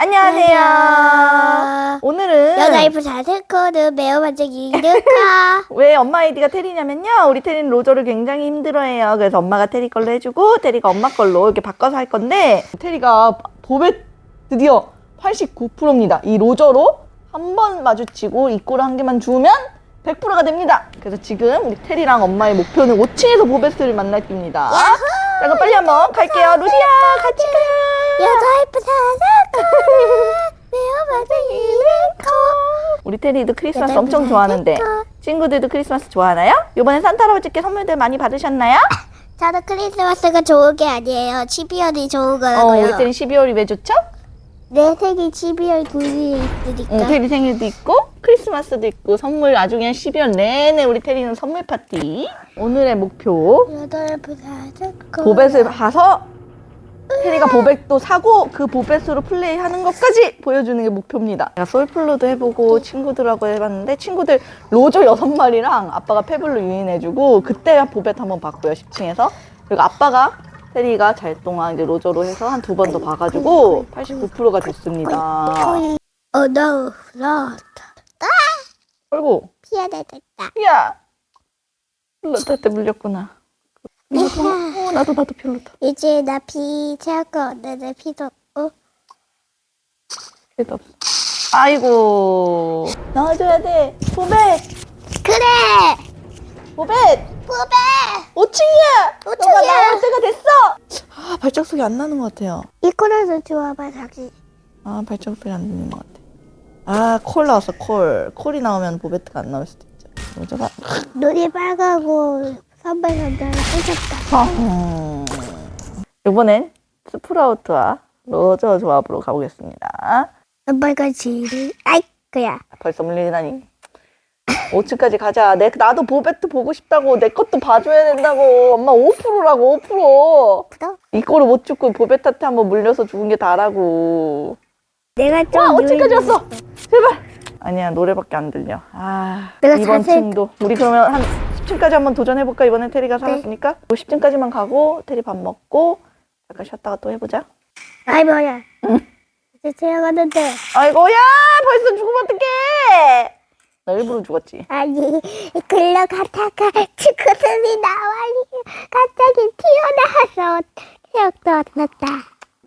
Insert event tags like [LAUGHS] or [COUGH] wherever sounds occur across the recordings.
안녕하세요. 안녕하세요. 오늘은 여자 이프 자세 코드 매우 반짝이 이르카 [LAUGHS] 왜 엄마 아이디가 테리냐면요. 우리 테리는 로저를 굉장히 힘들어해요. 그래서 엄마가 테리 걸로 해주고 테리가 엄마 걸로 이렇게 바꿔서 할 건데 테리가 보배 드디어 89%입니다. 이 로저로 한 번 마주치고 입구를 한 개만 주우면 100%가 됩니다. 그래서 지금 우리 테리랑 엄마의 목표는 5층에서 보베스를 만날 겁니다. 자, 그럼 빨리 한번 갈게요. 루디야, 같이 가. 여자 이프 자세코드 매 [LAUGHS] 우 우리 테리도 크리스마스 엄청 좋아하는데. 친구들도 크리스마스 좋아하나요? 이번에 산타 할아버지께 선물들 많이 받으셨나요? 저도 크리스마스가 좋은 게 아니에요 12월이 좋은 어, 거라고요 우리 테리 12월이 왜 좋죠? 내 생일 12월 9일에 있으니까 응, 테리 생일도 있고 크리스마스도 있고 선물 아주 그냥 12월 내내 우리 테리는 선물 파티. 오늘의 목표 여자이프 자세코드 보벳을 봐서 테리가 보벳도 사고 그 보벳으로 플레이하는 것까지 보여주는 게 목표입니다. 제가 솔플로도 해보고 친구들하고 해봤는데 친구들 로저 여섯 마리랑 아빠가 페블로 유인해주고 그때 보벳 한번 봤고요 10층에서 그리고 아빠가 테리가 잘 동안 이제 로저로 해서 한 두 번 더 봐가지고 89%가 됐습니다. 어 no no 아이고 피해야 되겠다 야 필로타한테 물렸구나. 어, 나도 나도 필로타. 이제 나피 채울 거 없는데 피도 없고 필요도 없어. 아이고 넣어줘야 돼. 보벳 그래 보벳 부배 5층이야. 너가 오층이야. 나올 때가 됐어. 아 발작 소리 안 나는 것 같아요. 이 코너도 좋아봐 자기 아 발작 소리 안 들리는 것 같아. 아 콜 나왔어 콜. 콜이 나오면 보베트가 안 나올 수도 있죠. 로저가 눈이 빨갛고 선배를 쏘셨다 음. 이번엔 스프라우트와 로저 조합으로 가보겠습니다. 선배가 지를 아이 그야 벌써 물리다니. 5층까지 가자. 내 나도 보베트 보고 싶다고. 내 것도 봐줘야 된다고. 엄마 5%라고 5%. 부터 이거를 못 죽고 보베트한테 한번 물려서 죽은 게 다라고. 내가 좀 와 5층까지 유인해. 왔어. 제발. 아니야 노래밖에 안 들려. 아 내가 이번 자세- 층도 우리 그러면 한 10층까지 한번 도전해볼까? 이번엔 테리가 살았으니까. 50층까지만 가고 테리 밥 먹고 잠깐 쉬었다가 또 해보자. 아이 뭐야 이제 들어가는데 아이고 야 벌써 죽으면 어떡해. 나 일부러 죽었지. 아니 글러 가다가 친구들이 나와니 갑자기 튀어나와서 안 났다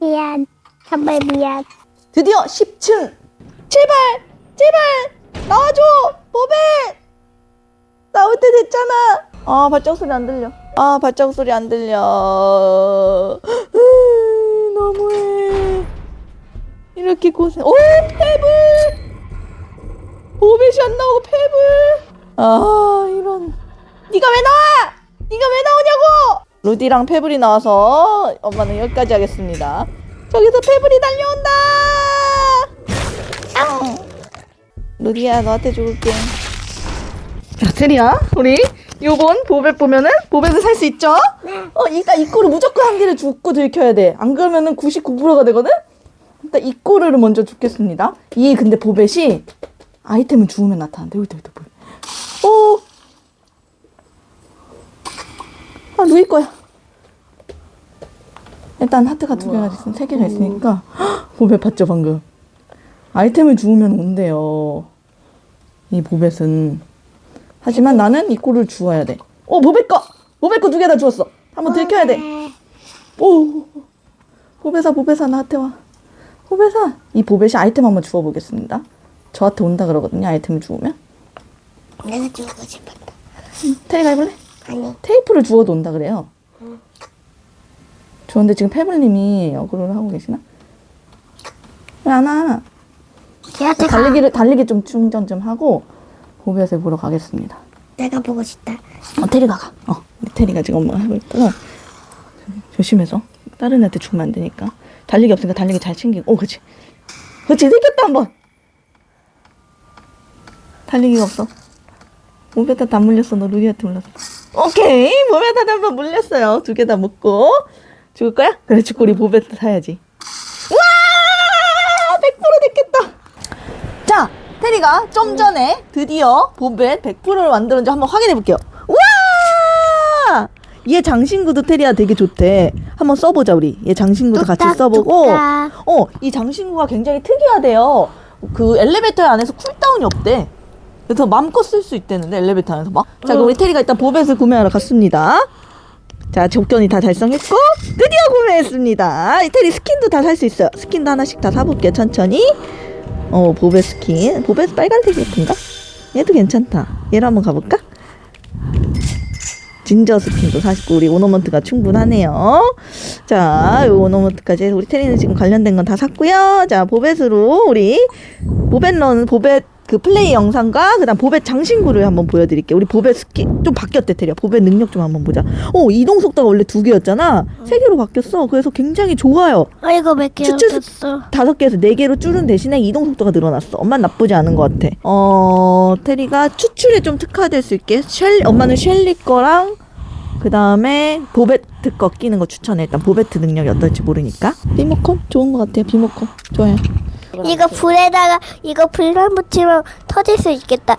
미안 정말 미안 드디어 10층! 제발! 제발! 나와줘! 보배! 나올 때 됐잖아! 아, 발자국 소리 안 들려. 아, 발자국 소리 안 들려. 으이, 너무해. 이렇게 고생. 오, 페블! 보벳이 안 나오고 페블! 아, 이런. 네가 왜 나와! 네가 왜 나오냐고! 루디랑 페블이 나와서 엄마는 여기까지 하겠습니다. 저기서 페블이 달려온다! 앙! 루디야, 너한테 죽을게. 자, 테리야, 우리 요번 보벳 보면은 보벳을 살수 있죠? 어, 일단 이 꼬를 무조건 한 개를 죽고 들켜야 돼. 안 그러면은 99%가 되거든? 일단 이 꼬를 먼저 죽겠습니다. 이 근데 보벳이 아이템을 주우면 나타난대. 여기다, 여기다, 보여. 오! 아, 루이 거야. 일단 하트가 두 개가 있으면 세 개가 있으니까 헉, 보벳 봤죠 방금 아이템을 주우면 온대요 이 보벳은 하지만 나는 이 꼴을 주워야 돼어 보벳 거 보벳 거두 개 다 주웠어. 한번 들켜야 돼 오! 보벳아 보벳아 나한테 와. 보벳아 이 보벳이 아이템 한번 주워보겠습니다. 저한테 온다 그러거든요 아이템을 주우면. 내가 주고 싶었다. 테리가 해볼래? 아니. 테이프를 주워도 온다 그래요. 좋은데 지금 패블님이 어그로를 하고 계시나? 왜 안 와? 걔한테 가 달리기를 달리기 좀 충전 좀 하고 보벳을 보러 가겠습니다. 내가 보고 싶다 어 테리가 가. 어 우리 테리가 지금 엄마가 하고 있다가 조심해서 다른 애한테 죽으면 안 되니까 달리기 없으니까 달리기 잘 챙기고. 오 그렇지. 그렇지 들켰다 한번. 달리기가 없어. 안 물렸어. 너 루디한테 물렸어. 오케이 한번 물렸어요. 두 개다 먹고 죽을 거야? 그래 죽고 우리 보벳 사야지. 와 100% 됐겠다. 자 테리가 좀 전에 드디어 보벳 100%를 만들었는지 한번 확인해 볼게요. 와얘 장신구도 테리야 되게 좋대. 한번 써보자 우리. 얘 장신구도 같이 뚝딱, 써보고. 뚝딱. 어, 이 장신구가 굉장히 특이하대요. 그 엘리베이터 안에서 쿨다운이 없대. 그래서 마음껏 쓸 수 있대는데 엘리베이터 안에서 막. 자, 그럼 우리 테리가 일단 보벳을 구매하러 갔습니다. 자, 조건이 다 달성했고 드디어 구매했습니다. 이 테리 스킨도 다 살 수 있어요. 스킨도 하나씩 다 사볼게요. 천천히. 어, 보벳 스킨. 보벳 빨간색 예쁜가? 얘도 괜찮다. 얘를 한번 가볼까? 진저 스킨도 사시고 우리 오너먼트가 충분하네요. 자, 요 오너먼트까지 해서 우리 테리는 지금 관련된 건 다 샀고요. 자, 보벳으로 우리 보벳런 보벳 그 플레이 영상과 그다음 보벳 장신구를 한번 보여드릴게요. 우리 보벳 스킨 좀 바뀌었대 테리야. 보벳 능력 좀 한번 보자. 어, 이동 속도가 원래 두 개였잖아. 세 개로 바뀌었어. 그래서 굉장히 좋아요. 아이고 몇 개나 추출- 떴어. 다섯 개에서 네 개로 줄은 대신에 이동 속도가 늘어났어. 엄마는 나쁘지 않은 것 같아. 어, 테리가 추출에 좀 특화될 수 있게 쉘, 엄마는 셸리 거랑 그 다음에 보베트 거 끼는 거 추천해. 일단 보베트 능력이 어떨지 모르니까. 비모콘 좋은 것 같아요. 비모콘 좋아요. 이거 불에다가 이거 불만 붙이면 터질 수 있겠다.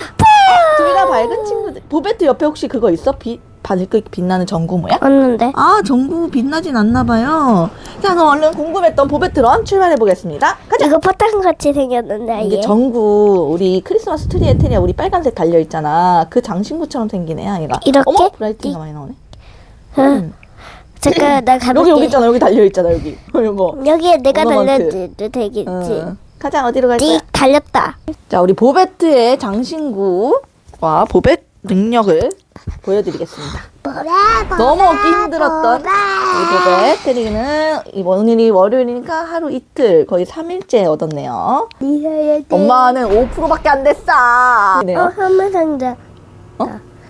둘다 밝은 친구들. 보베트 옆에 혹시 그거 있어? 빛 밝게 빛나는 전구 모양? 없는데. 아, 전구 빛나진 않나 봐요. 자, 그럼 얼른 궁금했던 보베트런 출발해 보겠습니다. 가자. 이거 포탄 같이 생겼는데 이게 아예. 전구 우리 크리스마스 트리에 테리야 우리 빨간색 달려 있잖아. 그 장신구처럼 생긴 애야 얘가. 이렇게? 어머 브라이트가 많이 나오네. 응. 잠깐 나. 여기 여기 있잖아. 여기 달려 있잖아 여기. [LAUGHS] 이거. 여기에 내가 오너먼트. 달려도 되겠지. 응. 가자 어디로 갈까? 띠 달렸다. 자 우리 보베트의 장신구와 보벳 능력을 보여드리겠습니다. 너무 얻기 힘들었던 우리 보벳 테리는 이번 오늘이 월요일이니까 하루 이틀 거의 3일째 얻었네요. 엄마는 5%밖에 안 됐어. 어 네요. 선물 상자.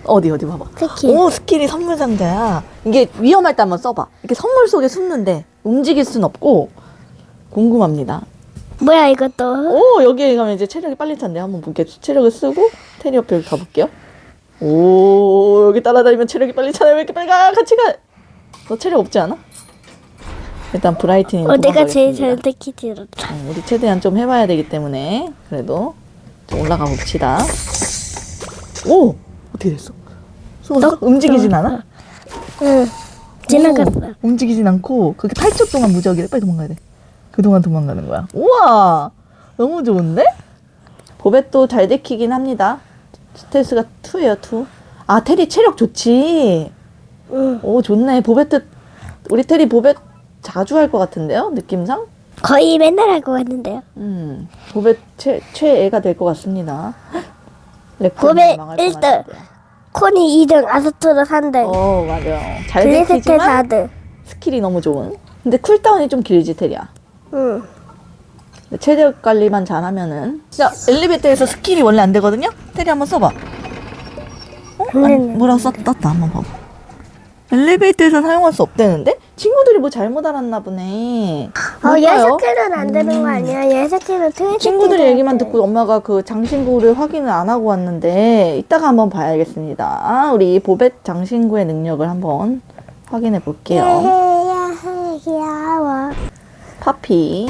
어디 어디 봐봐. 스킨. 오 스킬이 선물 상자야. 이게 위험할 때 한번 써봐. 이렇게 선물 속에 숨는데 움직일 순 없고 궁금합니다. 뭐야 이것도. 오 여기에 가면 이제 체력이 빨리 찬대. 한번 볼게요. 체력을 쓰고 테리 옆에 여기 가볼게요. 오 여기 따라다니면 체력이 빨리 차네. 왜 이렇게 빨리 가? 같이 가. 너 체력 없지 않아? 일단 브라이트닝. 어 내가 제일 잘듣기 들었다. 음, 우리 최대한 좀 해봐야 되기 때문에 그래도 좀 올라가 봅시다. 오 어떻게 됐어? 숨었어? 움직이진 않아? 응. 지나갔어. 오, 움직이진 않고 그렇게 8초 동안 무적이래. 빨리 도망가야 돼. 그동안 도망가는 거야. 우와 너무 좋은데? 보벳도 잘 데키긴 합니다. 스텔스가 2예요 2. 아 테리 체력 좋지. 응. 오 좋네. 보벳트 우리 테리 보벳 자주 할 것 같은데요? 느낌상? 거의 맨날 할 것 같는데요. 음, 보벳 최, 최애가 될 것 같습니다. [GASPS] 레코는 보벳 망할 일등. 뻔했는데. 코니 2등, 아스트로 3등, 어, 맞아요. 잘 블리스테 데키지만 4등. 스킬이 너무 좋은. 근데 쿨다운이 좀 길지, 테리야. 응. 체력 관리만 잘하면은. 자, 엘리베이터에서 스킬이 원래 안 되거든요? 테리 한번 써봐. 어? 아니. 뭐라고 썼, 떴다. 한번 봐봐. 엘리베이터에서 사용할 수 없대는데? 친구들이 뭐 잘못 알았나 보네. 어, 얘 뭘까요? 스킬은 안 되는 거 아니야? 얘 스킬은 트위치 친구들 얘기만 듣고 엄마가 그 장신구를 확인을 안 하고 왔는데 이따가 한번 봐야겠습니다. 우리 보벳 장신구의 능력을 한번 확인해 볼게요. 파피.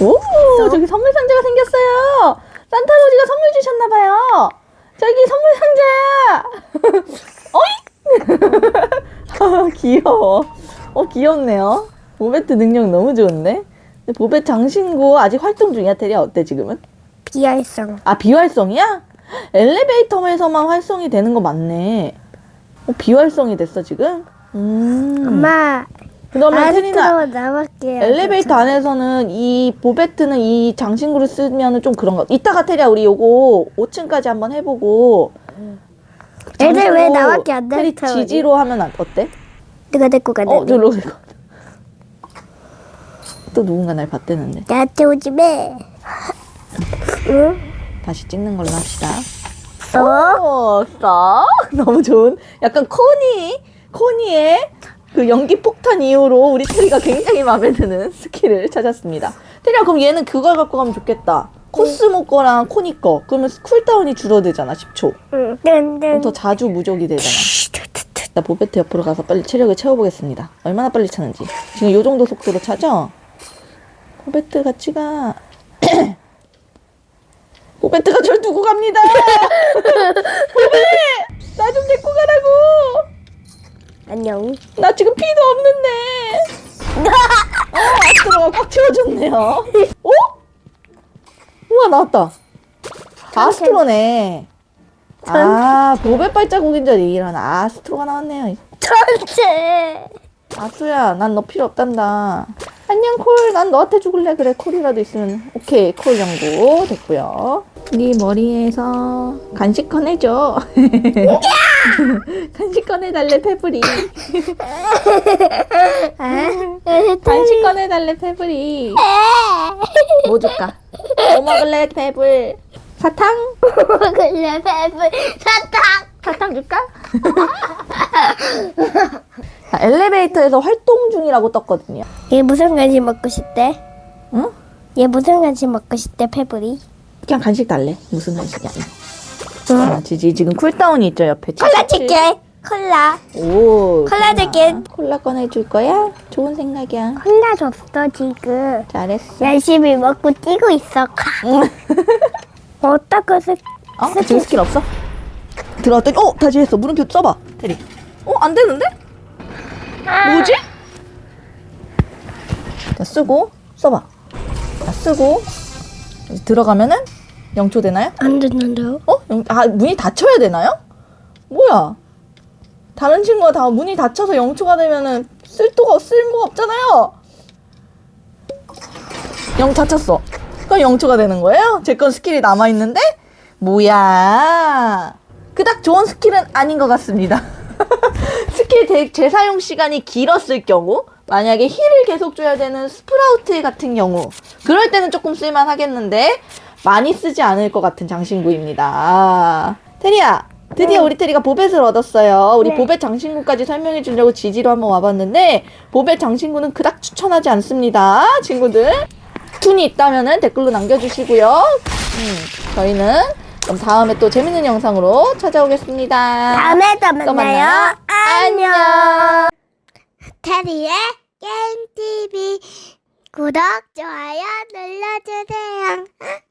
오, 저기 선물 상자가 생겼어요. 산타 로지가 선물 주셨나 봐요. 저기 선물 상자야. [LAUGHS] 어이? 아, [LAUGHS] 귀여워. 어, 귀엽네요. 보베트 능력 너무 좋은데? 근데 보벳 장신구 아직 활동 중이야, 테리야. 어때, 지금은? 비활성. 아, 비활성이야? 엘리베이터에서만 활성이 되는 거 맞네. 어, 비활성이 됐어, 지금? 음. 엄마, 그러면 테리나 아스트로 나밖에. 엘리베이터 안에서는 이 보베트는 이 장신구를 쓰면은 좀 그런가. 이따가 테리야 우리 요거 5층까지 한번 해보고. 애들 왜 장신구 나밖에 안 테리 지지로 하면 안- 어때? 누가 데리고 가는데? 어, 저로 될것 같아. 또 누군가 날 봤대는데. 나한테 오지 매. 응? 다시 찍는 걸로 합시다. 써? 오, [LAUGHS] 써? 너무 좋은. 약간 코니, 코니의 그 연기 폭탄 이후로 우리 테리가 굉장히 마음에 드는 스킬을 찾았습니다. 테리야, 그럼 얘는 그걸 갖고 가면 좋겠다. 코스모 거랑 코니 거. 그러면 쿨다운이 줄어들잖아, 10초. 응. 그럼. 더 자주 무적이 되잖아. 나 보베트 옆으로 가서 빨리 체력을 채워보겠습니다. 얼마나 빨리 차는지. 지금 요 정도 속도로 차죠? 보베트 같이 가. 보베트가 절 두고 갑니다. [LAUGHS] 보베! 나좀 데리고 가라고! 안녕. 나 지금 피도 없는데. [LAUGHS] 어, 아스트로가 꽉 채워줬네요. 어? 우와, 나왔다. 아스트로네. 아, 보배 발자국인 줄 이런 아스트로가 나왔네요. 전체. 아수야, 난 너 필요 없단다. 안녕, 콜. 난 너한테 죽을래. 그래, 콜이라도 있으면. 오케이, 콜 연구 됐고요. 네 머리에서 간식 꺼내줘. [LAUGHS] 꺼내달래, 페브리. 간식 꺼내달래, 페브리. 뭐 줄까? 뭐 먹을래, 페블? 사탕? 먹을래 배불 사탕. 사탕 줄까? 자, 엘리베이터에서 활동 중이라고 떴거든요. 얘 무슨 간식 먹고 싶대? 응? 얘 무슨 간식 먹고 싶대 페브리? 그냥 간식 달래. 무슨 간식이야? 아, 지지 지금 쿨다운이 있죠 옆에. 콜라 77. 줄게. 콜라. 오. 콜라. 줄게. 콜라 꺼내줄 거야? 좋은 생각이야. 콜라 줬어 지금. 잘했어. 열심히 먹고 뛰고 있어. 어따가 [LAUGHS] 스 어? 지금 스킬 없어? 들어왔더니 어 다시 했어. 물음표 써봐. 테리. 어안 되는데? 뭐지? 자 쓰고 써봐. 자 쓰고 이제 들어가면은 영초 되나요? 안 듣는데요? 어? 영- 아 문이 닫혀야 되나요? 뭐야? 다른 친구가 다 문이 닫혀서 영초가 되면은 쓸도가 쓸모가 없잖아요. 영 닫혔어. 그럼 영초가 되는 거예요? 제 건 스킬이 남아 있는데 뭐야? 그닥 좋은 스킬은 아닌 것 같습니다. [LAUGHS] 스킬 대- 재사용 시간이 길었을 경우 만약에 힐을 계속 줘야 되는 스프라우트 같은 경우 그럴 때는 조금 쓸만 하겠는데 많이 쓰지 않을 것 같은 장신구입니다. 테리야 드디어 우리 테리가 보벳을 얻었어요. 우리 네. 보벳 장신구까지 설명해 주려고 지지로 한번 와봤는데 보벳 장신구는 그닥 추천하지 않습니다. 친구들 툰이 있다면 댓글로 남겨주시고요. 음, 저희는 그럼 다음에 또 재밌는 영상으로 찾아오겠습니다. 다음에 또또 만나요. 만나요. 안녕. 테리의 게임 TV 구독 좋아요 눌러주세요.